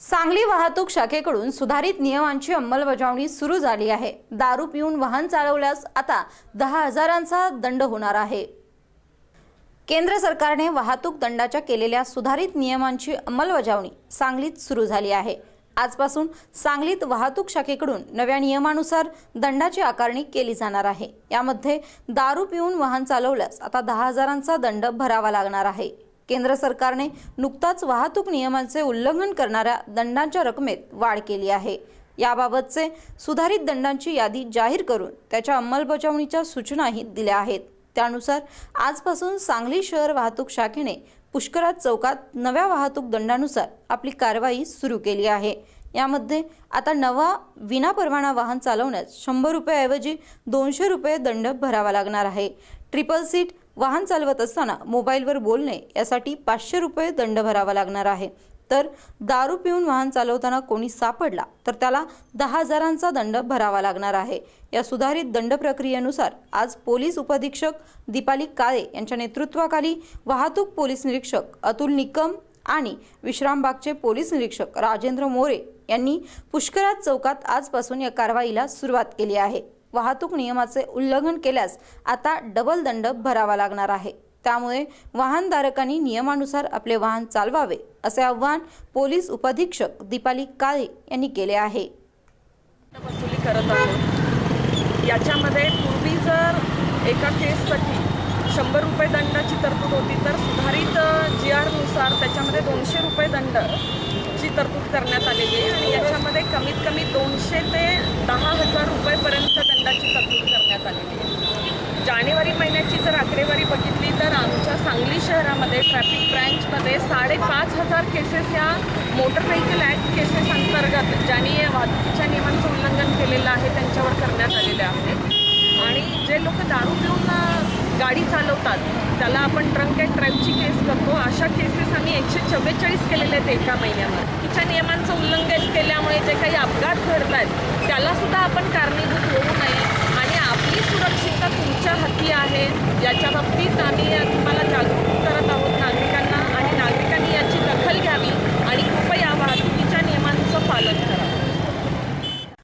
सांगली वाहतूक शाखेकडून सुधारित नियमांची अंमलबजावणी सुरू झाली आहे. दारू पिऊन वाहन चालवल्यास आता दहा हजारांचा दंड होणार आहे. केंद्र सरकारने वाहतूक दंडाच्या केलेल्या सुधारित नियमांची अंमलबजावणी सांगलीत सुरू झाली आहे. आजपासून सांगलीत वाहतूक शाखेकडून नव्या नियमानुसार दंडाची आकारणी केली जाणार आहे. यामध्ये दारू पिऊन वाहन चालवल्यास आता दहा हजारांचा दंड भरावा लागणार आहे. केंद्र सरकारने नुकताच वाहतूक नियमांचे उल्लंघन करणाऱ्या दंडांच्या रकमेत वाढ केली आहे. याबाबतचे सुधारित दंडांची यादी जाहीर करून त्याच्या अंमलबजावणीच्या सूचनाही दिल्या आहेत. त्यानुसार आजपासून सांगली शहर वाहतूक शाखेने पुष्कराज चौकात नव्या वाहतूक दंडानुसार आपली कारवाई सुरू केली आहे. यामध्ये आता नवा विनापरवाना वाहन चालवण्यास शंभर रुपयाऐवजी दोनशे रुपये दंड भरावा लागणार आहे. ट्रिपल सीट वाहन चालवत असताना मोबाईलवर बोलणे यासाठी पाचशे रुपये दंड भरावा लागणार आहे. तर दारू पिऊन वाहन चालवताना कोणी सापडला तर त्याला दहा हजारांचा दंड भरावा लागणार आहे. या सुधारित दंड प्रक्रियेनुसार आज पोलीस उपधीक्षक दीपाली काळे यांच्या नेतृत्वाखाली वाहतूक पोलीस निरीक्षक अतुल निकम आणि विश्रामबागचे पोलीस निरीक्षक राजेंद्र मोरे यांनी पुष्कराज चौकात आजपासून या कारवाईला सुरुवात केली आहे. वाहतूक नियमाचे उल्लंघन केल्यास आता डबल दंड भरावा लागणार आहे. त्यामुळे वाहनधारकांनी नियमानुसार आपले वाहन चालवावे असे आवाहन पोलीस उपाधीक्षक दीपाली काळे यांनी केले आहे. वसुली करत आहोत. याच्यामध्ये पूर्वी जर एका केससाठी शंभर रुपये दंडाची तरतूद होती तर सुधारित जी आरनुसार त्याच्यामध्ये दोनशे रुपये दंड याची तरतूद करण्यात आलेली आहे आणि याच्यामध्ये कमीत कमी दोनशे ते दहा हजार रुपयेपर्यंत दंडाची तरतूद करण्यात आलेली आहे. जानेवारी महिन्याची जर आकडेवारी बघितली तर आमच्या सांगली शहरामध्ये ट्रॅफिक ब्रँचमध्ये साडेपाच हजार केसेस या मोटर व्हेकल ॲक्ट केसेस अंतर्गत ज्यांनी वाहतुकीच्या नियमांचं उल्लंघन केलेलं आहे त्यांच्यावर करण्यात आलेले आहे आणि जे लोक दारू पिऊन अ, गाडी चालवतात त्याला आपण ट्रंक अँड ड्राईव्हची केस करतो. अशा केसेस आम्ही एकशे चव्वेचाळीस केलेले आहेत एका महिन्यावर तिच्या नियमांचं उल्लंघन केल्यामुळे जे काही अपघात घडत आहेत त्यालासुद्धा आपण कारणीभूत होऊ नये. आणि आपली सुरक्षितता तुमच्या हाती आहे. याच्या बाबतीत आम्ही